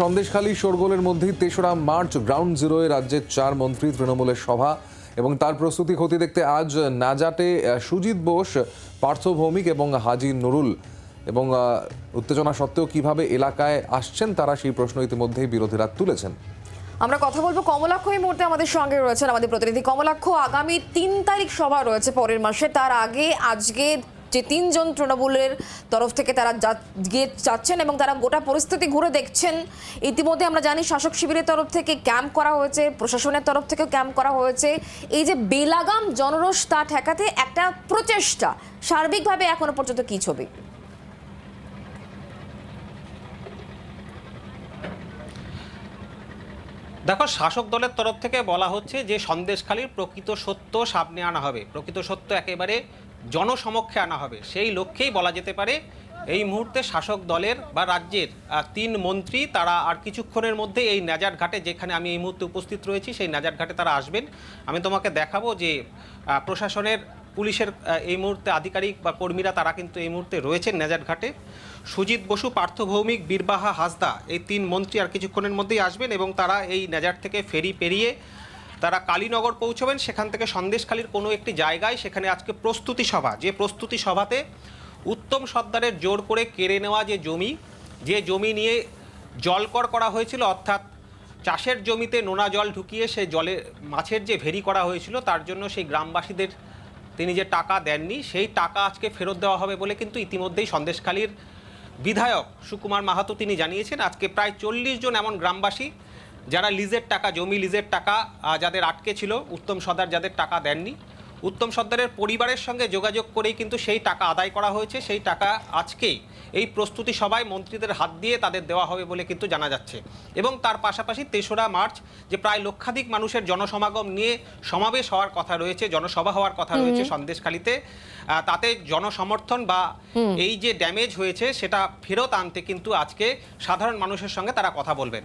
সন্দেশখালী শোরগোলের মধ্যেই তেসরা March ground জিরোয় রাজ্যের চার মন্ত্রী তৃণমূলের সভা এবং তার প্রস্তুতি ক্ষতি দেখতে আজ নাজাটে সুজিত বোস, পার্থ ভৌমিক এবং হাজি নুরুল। এবং উত্তেজনা সত্ত্বেও কীভাবে এলাকায় আসছেন তারা সেই প্রশ্ন ইতিমধ্যেই বিরোধীরা তুলেছেন। আমরা কথা বলব কমলাক্ষ এই মুহূর্তে আমাদের সঙ্গে রয়েছেন আমাদের প্রতিনিধি। কমলাক্ষ, আগামী তিন তারিখ সভা রয়েছে পরের মাসে। তার আগে আজকে যে তিনজন তৃণমূলের তরফ থেকে তারা গিয়ে যাচ্ছেন এবং তারা গোটা পরিস্থিতি ঘুরে দেখছেন। ইতিমধ্যে আমরা জানি শাসক শিবিরের তরফ থেকে ক্যাম্প করা হয়েছে, প্রশাসনের তরফ থেকেও ক্যাম্প করা হয়েছে। এই যে বেলাগাম জনরোষ তা ঠেকাতে একটা প্রচেষ্টা, সার্বিকভাবে এখনও পর্যন্ত কি ছবি? দেখো, শাসক দলের তরফ থেকে বলা হচ্ছে যে সন্দেশখালীর প্রকৃত সত্য সামনে আনা হবে। প্রকৃত সত্য একেবারে জনসমক্ষে আনা হবে। সেই লক্ষ্যেই বলা যেতে পারে, এই মুহূর্তে শাসক দলের বা রাজ্যের তিন মন্ত্রী তারা আর কিছুক্ষণের মধ্যে এই নাজার ঘাটে, যেখানে আমি এই মুহূর্তে উপস্থিত রয়েছি, সেই নাজার ঘাটে তারা আসবেন। আমি তোমাকে দেখাবো যে প্রশাসনের, পুলিশের এই মুহূর্তে আধিকারিক বা কর্মীরা তারা কিন্তু এই মুহূর্তে রয়েছেন নাজার ঘাটে। সুজিত বসু, পার্থ ভৌমিক, বীরবাহা হাসদা, এই তিন মন্ত্রী আর কিছুক্ষণের মধ্যেই আসবেন এবং তারা এই নাজার থেকে ফেরি পেরিয়ে তারা কালীনগর পৌঁছবেন, সেখান থেকে সন্দেশখালীর কোনো একটি জায়গায় সেখানে আজকে প্রস্তুতি সভা। যে প্রস্তুতি সভাতে উত্তম সর্দারের জোর করে কেড়ে নেওয়া যে জমি যে জমি নিয়ে জলকর করা হয়েছিল, অর্থাৎ চাষের জমিতে নোনা জল ঢুকিয়ে সে জলে, মাছের যে ভেরি করা হয়েছিল, তার জন্য সেই গ্রামবাসীদের তিনি যে টাকা দেননি, সেই টাকা আজকে ফেরত দেওয়া হবে বলে কিন্তু ইতিমধ্যেই সন্দেশখালীর বিধায়ক সুকুমার মাহাতো তিনি জানিয়েছেন। আজকে প্রায় চল্লিশ জন এমন গ্রামবাসী যারা লিজের টাকা জমি লিজের টাকা যাদের আটকে ছিল উত্তম সর্দার যাদের টাকা দেননি উত্তম সর্দারের পরিবারের সঙ্গে যোগাযোগ করেই কিন্তু সেই টাকা আদায় করা হয়েছে। সেই টাকা আজকেই এই প্রস্তুতি সভায় মন্ত্রীদের হাত দিয়ে তাদের দেওয়া হবে বলে কিন্তু জানা যাচ্ছে। এবং তার পাশাপাশি তেসরা মার্চ যে প্রায় লক্ষাধিক মানুষের জনসমাগম নিয়ে সমাবেশ হওয়ার কথা রয়েছে জনসভা হওয়ার কথা রয়েছে সন্দেশখালীতে তাতে জনসমর্থন বা এই যে ড্যামেজ হয়েছে সেটা ফেরত আনতে কিন্তু আজকে সাধারণ মানুষের সঙ্গে তারা কথা বলবেন।